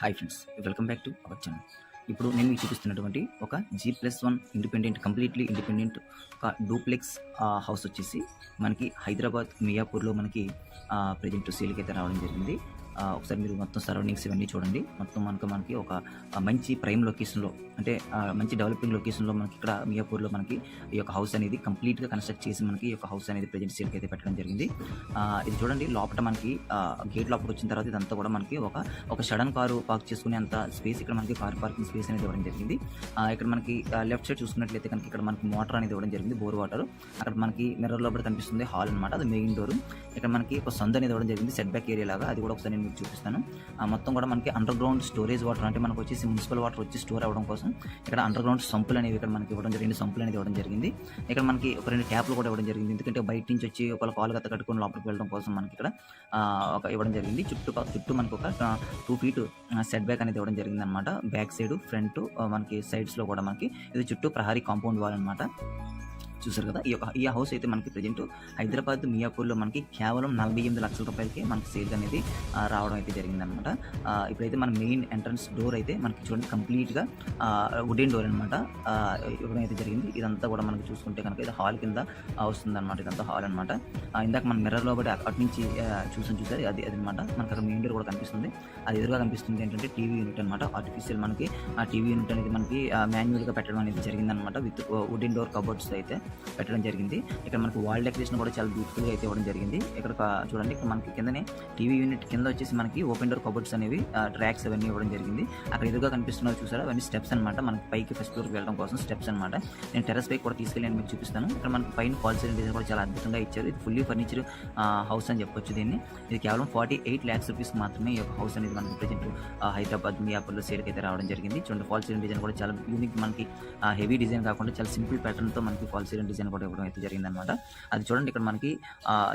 Hi friends welcome back to our channel ఇప్పుడు నేను మీకు చూపిస్తున్నటువంటి ఒక G plus one independent completely independent ఒక డూప్లెక్స్ హౌస్ వచ్చేసి మనకి హైదరాబాద్ మియాపూర్లో మనకి ప్రజెంట్ సేల్కి అయితే రావడం జరిగింది. ఒకసారి మీరు మొత్తం సరౌండింగ్స్ ఇవన్నీ చూడండి. మొత్తం మనకు మనకి ఒక మంచి ప్రైమ్ లొకేషన్లో అంటే మంచి డెవలపింగ్ లొకేషన్లో మనకి ఇక్కడ మియాపూర్లో మనకి ఈ యొక్క హౌస్ అనేది కంప్లీట్గా కన్స్ట్రక్ట్ చేసి మనకి ఈ యొక్క హౌస్ అనేది ప్రజెంట్ సేల్కి అయితే పెట్టడం జరిగింది. ఆ, ఇది చూడండి లోపల మనకి గేట్ లోపల వచ్చిన తర్వాత ఇదంతా కూడా మనకి ఒక ఒక సడన్ కారు పార్క్ చేసుకునే అంత స్పేస్ ఇక్కడ మనకి కార్ పార్కింగ్ స్పేస్ అనేది ఇవ్వడం జరిగింది. ఆ, ఇక్కడ మనకి లెఫ్ట్ సైడ్ చూసుకున్నట్లయితే కనుక ఇక్కడ మనకి మోటార్ అనేది ఇవ్వడం జరిగింది బోర్ వాటర్ అక్కడ మనకి మిర్రర్ లోపల కనిపిస్తుంది హాల్ అన్నమాట అది మెయిన్ డోర్ ఇక్కడ మనకి ఒక సందు అనేది ఇవ్వడం జరిగింది సెట్ బ్యాక్ ఏరియా లాగా. అది కూడా ఒకసారి నేను మీకు చూపిస్తాను. మొత్తం కూడా మనకి అండర్ గ్రౌండ్ స్టోరేజ్ వాటర్ అంటే మనకు వచ్చేసి మున్సిపల్ వాటర్ వచ్చి స్టోర్ అవ్వడం కోసం ఇక్కడ అండర్ గ్రౌండ్ సంపులు అనేవి ఇక్కడ మనకి ఇవ్వడం జరిగింది సంపులు అనేది ఇవ్వడం జరిగింది. ఇక్కడ మనకి ఒక రెండు ట్యాప్లు కూడా ఇవ్వడం జరిగింది. ఎందుకంటే బయట నుంచి వచ్చి ఒక కాలు గత కట్టుకొని లోపలికి వెళ్ళడం కోసం మనకి ఇక్కడ ఒక ఇవ్వడం జరిగింది. చుట్టూ చుట్టూ మనకు ఒక టూ ఫీట్ సెట్ బ్యాక్ అనేది ఇవ్వడం జరిగింది అనమాట బ్యాక్ సైడ్ ఫ్రంట్ మనకి సైడ్స్లో కూడా మనకి ఇది చుట్టూ ప్రహారీ కాంపౌండ్ వాల్ అనమాట చూసారు కదా? ఈ యొక్క ఈ హౌస్ అయితే మనకి ప్రజెంట్ హైదరాబాద్ మియాపూర్లో మనకి కేవలం నలభై ఎనిమిది లక్షల రూపాయలకి మనకి సేల్ అనేది రావడం అయితే జరిగిందనమాట ఇప్పుడైతే మన మెయిన్ ఎంట్రన్స్ డోర్ అయితే మనకి చూడండి కంప్లీట్గా వుడెన్ డోర్ అనమాట ఇవ్వడం అయితే జరిగింది. ఇదంతా కూడా మనకి చూసుకుంటే కనుక ఇది హాల్ కింద వస్తుంది అనమాట ఇదంతా హాల్ అనమాట ఇందాక మన మిర్రర్లో బట్టి అటు నుంచి చూసాను చూసారు? అది అనమాట మనకి అక్కడ మెయిన్ డోర్ కూడా కనిపిస్తుంది. అది ఎదురుగా కనిపిస్తుంది ఏంటంటే టీవీ యూనిట్ అనమాట ఆర్టిఫిషియల్ మనకి ఆ టీవీ యూనిట్ అనేది మనకి మాన్యువల్గా పెట్టడం అనేది జరిగిందనమాట విత్ వుడెన్ డోర్ కబోర్డ్స్ అయితే. పెట్టడం జరిగింది. ఇక్కడ మనకి వాల్ డెకరేషన్ కూడా చాలా బ్యూటిఫుల్గా అయితే ఇవ్వడం జరిగింది. ఇక్కడ చూడండి ఇక్కడ మనకి కిందనే టీవీ యూనిట్ కింద వచ్చేసి మనకి ఓపెన్ డోర్ కబోర్డ్స్ అనేవి ట్రాక్స్ అవన్నీ ఇవ్వడం జరిగింది. అక్కడ ఎదురుగా కనిపిస్తున్నది చూసారా? అవన్నీ స్టెప్స్ అనమాట మనకి పైకి ఫస్ట్ ఫ్లోర్కి వెళ్ళడం కోసం స్టెప్స్ అనమాట నేను టెరస్ పైకి కూడా తీసుకెళ్ళి మీకు చూపిస్తాను. ఇక్కడ మనకి పైన పాలసీ డిజైన్ కూడా చాలా అద్భుతంగా ఇచ్చారు. ఇది ఫుల్లీ ఫర్నిచర్ హౌస్ అని చెప్పొచ్చు దీన్ని. ఇది కేవలం ఫార్టీ ఎయిట్ ల్యాక్స్ రూపీస్ మాత్రమే ఈ యొక్క హౌస్ అనేది మనకి ప్రజెంట్ హైదరాబాద్ మియాపూర్లో సేల్కి అయితే రావడం జరిగింది. చూడండి ఫాల్ సీలింగ్ డిజైన్ కూడా చాలా యూనిక్ మనకి హెవీ డిజైన్ కాకుండా చాలా సింపుల్ ప్యాటర్న్తో మనకి ఫాల్ సీలింగ్ డిజైన్ కూడా ఇవ్వడం అయితే జరిగిందనమాట అది చూడండి ఇక్కడ మనకి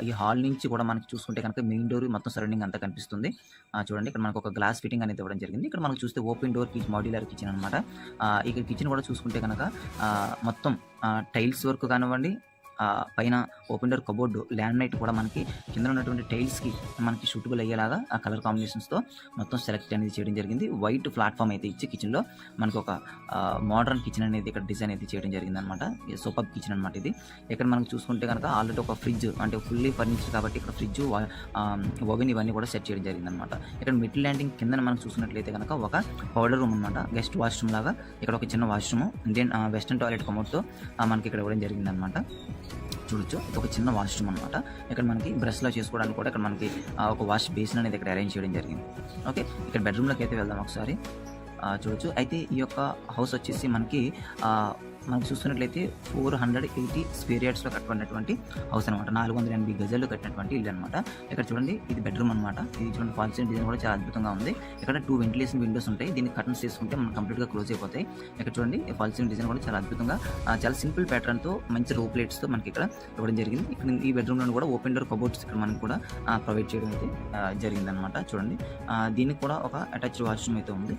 ఈ హాల్ నుంచి కూడా మనకి చూసుకుంటే కనుక మెయిన్ డోర్ మొత్తం సరౌండింగ్ అంతా కనిపిస్తుంది. ఆ, చూడండి ఇక్కడ మనకు ఒక గ్లాస్ ఫిట్టింగ్ అనేది ఇవ్వడం జరిగింది. ఇక్కడ మనకు చూస్తే open door kitchen modular kitchen అనమాట ఇక్కడ కిచెన్ కూడా చూసుకుంటే కనుక మొత్తం టైల్స్ వర్క్ కానివ్వండి పైన open door cupboard laminate కూడా మనకి కింద ఉన్నటువంటి టైల్స్కి మనకి షూటబుల్ అయ్యేలాగా ఆ కలర్ కాంబినేషన్స్తో మొత్తం సెలెక్ట్ అనేది చేయడం జరిగింది. వైట్ ప్లాట్ఫామ్ అయితే ఇచ్చి కిచెన్లో మనకు ఒక మోడర్న్ కిచెన్ అనేది ఇక్కడ డిజైన్ అయితే చేయడం జరిగింది అనమాట సూపర్ కిచెన్ అనమాట ఇది. ఇక్కడ మనం చూసుకుంటే కనుక ఆల్రెడీ ఒక ఫ్రిడ్జ్ అంటే ఫుల్లీ ఫర్నిచర్ కాబట్టి ఇక్కడ ఫ్రిడ్జ్ ఓవెన్ ఇవన్నీ కూడా సెట్ చేయడం జరిగింది అనమాట ఇక్కడ మిడ్ ల్యాండింగ్ కింద మనం చూసినట్లయితే కనుక ఒక పౌడర్ రూమ్ అనమాట గెస్ట్ వాష్రూమ్ లాగా ఇక్కడ ఒక చిన్న వాష్రూమ్ దెన్ వెస్టర్న్ టాయిలెట్ కమోడ్తో మనకి ఇక్కడ ఇవ్వడం జరిగింది అనమాట చూడొచ్చు. ఇది ఒక చిన్న వాష్రూమ్ అనమాట ఇక్కడ మనకి బ్రష్లో చేసుకోవడానికి కూడా ఇక్కడ మనకి ఒక వాష్ బేసిన్ అనేది ఇక్కడ అరేంజ్ చేయడం జరిగింది. ఓకే ఇక్కడ బెడ్రూమ్లోకి అయితే వెళ్దాం ఒకసారి. చూడొచ్చు. అయితే ఈ యొక్క హౌస్ వచ్చేసి మనకి మనం చూస్తున్నట్లయితే ఫోర్ హండ్రెడ్ ఎయిటీ స్క్వేర్ యార్డ్స్లో కట్టుకున్నటువంటి హౌస్ అనమాట నాలుగు వందల ఎనభై గజల్లో కట్టినటువంటి ఇల్లు అనమాట ఇక్కడ చూడండి ఇది బెడ్రూమ్ అనమాట ఇది చూడండి ఫాల్సీన్ డిజైన్ కూడా చాలా అద్భుతంగా ఉంది. ఇక్కడ టూ వెంటిలేషన్ విండోస్ ఉంటాయి. దీన్ని కర్టన్స్ చేసుకుంటే మనం కంప్లీట్గా క్లోజ్ అయిపోతాయి. ఇక్కడ చూడండి ఫాల్సీన్ డిజైన్ కూడా చాలా అద్భుతంగా చాలా సింపుల్ ప్యాటర్న్తో మంచి రో ప్లేట్స్తో మనకి ఇక్కడ ఇవ్వడం జరిగింది. ఇక్కడ ఈ బెడ్రూమ్లో కూడా ఓపెన్ డోర్ కబోర్డ్స్ ఇక్కడ మనకి కూడా ప్రొవైడ్ చేయడం అయితే జరిగిందనమాట చూడండి దీనికి కూడా ఒక అటాచ్డ్ వాష్రూమ్ అయితే ఉంది.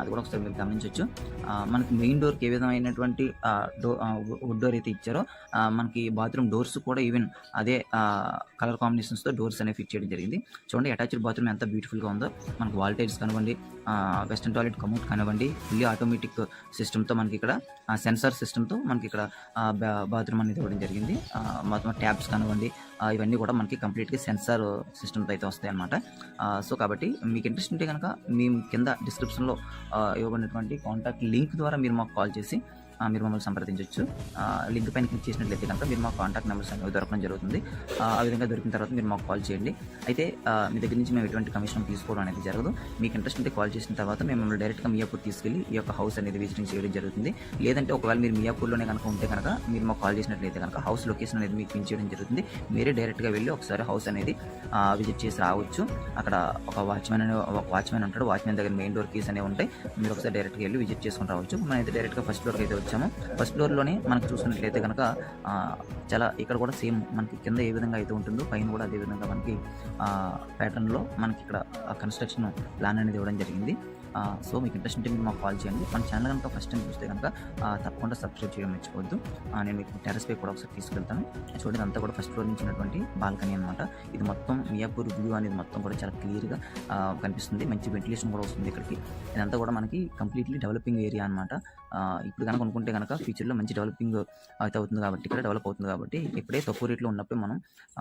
అది కూడా ఒకసారి మీరు గమనించవచ్చు. మనకి మెయిన్ డోర్కి ఏ విధమైనటువంటి డో వుడ్ డోర్ అయితే ఇచ్చారో మనకి బాత్రూమ్ డోర్స్ కూడా ఈవెన్ అదే కలర్ కాంబినేషన్స్తో డోర్స్ అనేవి ఫిట్ చేయడం జరిగింది. చూడండి అటాచ్డ్ బాత్రూమ్ ఎంత బ్యూటిఫుల్గా ఉందో. మనకి వాల్ టైల్స్ కనివ్వండి వెస్టర్న్ టాయిలెట్ కమౌట్ కానివ్వండి ఫుల్లీ ఆటోమేటిక్ సిస్టమ్తో మనకి ఇక్కడ సెన్సార్ సిస్టమ్తో మనకి ఇక్కడ బాత్రూమ్ అనేది ఇవ్వడం జరిగింది. మొత్తం ట్యాబ్స్ కానివ్వండి ఇవన్నీ కూడా మనకి కంప్లీట్గా సెన్సార్ సిస్టమ్తో అయితే వస్తాయి అనమాట సో కాబట్టి మీకు ఇంట్రెస్ట్ ఉంటే కనుక మేము కింద డిస్క్రిప్షన్లో ఇవ్వబడినటువంటి కాంటాక్ట్ లింక్ ద్వారా మీరు మాకు కాల్ చేసి మీరు మమ్మల్ని సంప్రదించవచ్చు. లింక్ పైన క్లిక్ చేసినట్లయితే కనుక మీరు మా కాంటాక్ట్ నెంబర్స్ అనేవి దొరకడం జరుగుతుంది. ఆ విధంగా దొరికిన తర్వాత మీరు మాకు కాల్ చేయండి. అయితే మీ దగ్గర నుంచి మేము ఎటువంటి కమిషన్ తీసుకోవడం అనేది జరగదు. మీకు ఇంట్రెస్ట్ ఉంటే కాల్ చేసిన తర్వాత మేము మిమ్మల్ని డైరెక్ట్గా మియాపూర్ తీసుకెళ్ళి ఈ యొక్క హౌస్ అనేది విజిటింగ్ చేయడం జరుగుతుంది. లేదంటే ఒకవేళ మీరు మియాపూర్లోనే కనుక ఉంటే కనుక మీరు మాకు కాల్ చేసినట్లయితే కనుక హౌస్ లొకేషన్ అనేది మీకు పిన్ చేయడం జరుగుతుంది. మీరే డైరెక్ట్గా వెళ్ళి ఒకసారి హౌస్ అనేది విజిట్ చేసి రావచ్చు. అక్కడ ఒక వాచ్మెన్ అనే వాచ్మెన్ ఉంటాడు. వాచ్మెన్ దగ్గర మెయిన్ డోర్ కీస్ అనేవి ఉంటాయి. మీరు ఒకసారి డైరెక్ట్గా వెళ్ళి విజిట్ చేసుకుని రావచ్చు. మనం అయితే డైరెక్ట్గా ఫస్ట్ ఫ్లోర్కి అయితే వచ్చాము. ఫస్ట్ ఫ్లోర్లోనే మనకు చూసుకున్నట్లయితే కనుక చాలా ఇక్కడ కూడా సేమ్ మనకి కింద ఏ విధంగా అయితే ఉంటుందో పైన కూడా అదే విధంగా మనకి ప్యాటర్న్లో మనకి ఇక్కడ కన్స్ట్రక్షన్ ప్లాన్ అనేది ఇవ్వడం జరిగింది. సో మీకు ఇంట్రెస్ట్ ఉంటే మీరు మాకు కాల్ చేయండి. మన ఛానల్ కనుక ఫస్ట్ టైం చూస్తే కనుక తప్పకుండా సబ్స్క్రైబ్ చేయడం మర్చిపోవద్దు. నేను మీకు టెరస్ పై కూడా ఒకసారి తీసుకెళ్తాను. చూడండి అంతా కూడా ఫస్ట్ ఫ్లోర్ నుంచి ఉన్నటువంటి బాల్కనీ అనమాట ఇది మొత్తం మియాపూర్ వ్యూ అనేది మొత్తం కూడా చాలా క్లియర్గా కనిపిస్తుంది. మంచి వెంటిలేషన్ కూడా వస్తుంది ఇక్కడికి. ఇదంతా కూడా మనకి కంప్లీట్లీ డెవలపింగ్ ఏరియా అనమాట ఇప్పుడు కనుక అనుకుంటే కనుక ఫ్యూచర్లో మంచి డెవలపింగ్ అయితే అవుతుంది కాబట్టి ఇక్కడ డెవలప్ అవుతుంది కాబట్టి ఇప్పుడే తక్కువ రేట్లో ఉన్నప్పుడు మనం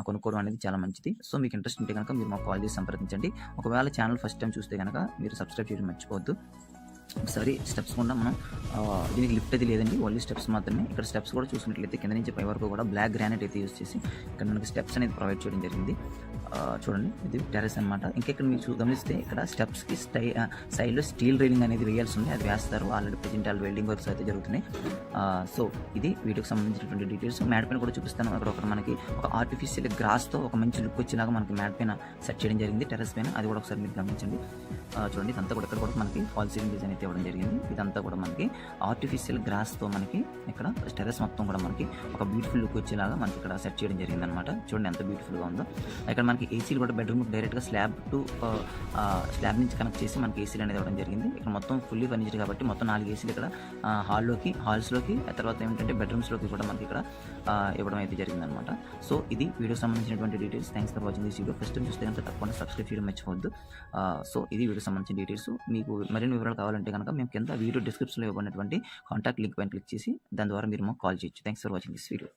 కొనుక్కోవడం అనేది చాలా మంచిది. సో మీకు ఇంట్రెస్ట్ ఉంటే కనుక మీరు మాకు కాల్ చేసి సంప్రదించండి. ఒకవేళ ఛానల్ ఫస్ట్ టైం చూస్తే కనుక మీరు సబ్స్క్రైబ్ చేయడం మర్చిపోవద్దు. సారీ స్టెప్స్ కూడా మనం దీనికి లిఫ్ట్ అయితే లేదండి. ఓన్లీ స్టెప్స్ మాత్రమే. ఇక్కడ స్టెప్స్ కూడా చూసినట్లయితే కింద నుంచి పై వరకు కూడా బ్లాక్ గ్రానైట్ అయితే యూస్ చేసి ఇక్కడ మనకి స్టెప్స్ అనేది ప్రొవైడ్ చేయడం జరిగింది. చూడండి ఇది టెరెస్ అనమాట ఇంకా ఇక్కడ మీరు చూ- గమనిస్తే ఇక్కడ స్టెప్స్కి స్టై సైడ్లో స్టీల్ రైలింగ్ అనేది వేయాల్సి ఉంది. అది వేస్తారు. Already present all welding works అయితే జరుగుతున్నాయి. సో ఇది వీటికి సంబంధించినటువంటి డీటెయిల్స్ మ్యాట్ పైన కూడా చూపిస్తాను. అక్కడ ఒక మనకి ఒక ఆర్టిఫిషియల్ గ్రాస్తో ఒక మంచి లుక్ వచ్చేలాగా మనకి మ్యాట్ పైన సెట్ చేయడం జరిగింది. టెరెస్ పైన. అది కూడా ఒకసారి మీరు గమనించండి. చూడండి ఇదంతా కూడా ఇక్కడ కూడా మనకి ఫాల్ సీలింగ్ డిజైన్ అయితే ఇవ్వడం జరిగింది. ఇదంతా కూడా మనకి ఆర్టిఫిషియల్ గ్రాస్తో మనకి ఇక్కడ టెరెస్ మొత్తం కూడా మనకి ఒక బ్యూటిఫుల్ లుక్ వచ్చేలాగా మనకి ఇక్కడ సెట్ చేయడం జరిగింది అనమాట చూడండి ఎంత బ్యూటిఫుల్గా ఉందో. ఇక్కడ మనకి ఏసీలు కూడా బెడ్రూమ్ డైరెక్ట్గా స్లాబ్ టు స్లాబ్ నుంచి కనెక్ట్ చేసి మనకి ఏసీలు అనేది ఇవ్వడం జరిగింది. ఇక్కడ మొత్తం ఫుల్లీ ఫర్నిచర్ కాబట్టి మొత్తం నాలుగు ఏసీలు ఇక్కడ హాల్లోకి హాల్స్లోకి ఆ తర్వాత ఏంటంటే బెడ్రూమ్స్లోకి కూడా మనకి ఇక్కడ ఇవ్వడం అయితే జరిగింది అనమాట సో ఇది వీడియో సంబంధించినటువంటి details thanks for watching this video first చూస్తే కనుక తప్పకుండా సబ్స్క్రైబ్ చేయడం మర్చిపోవద్దు. సో ఇది వీడియో సంబంధించిన డీటెయిల్స్ మీకు మరిన్ని వివరాలు కావాలంటే కనుక మేము కింద వీడియో డిస్క్రిప్షన్లో ఇవ్వబడినటువంటి కాంటాక్ట్ లింక్ పైన క్లిక్ చేసి దాని ద్వారా మీరు మాకు కాల్ చేయొచ్చు. Thanks for watching this video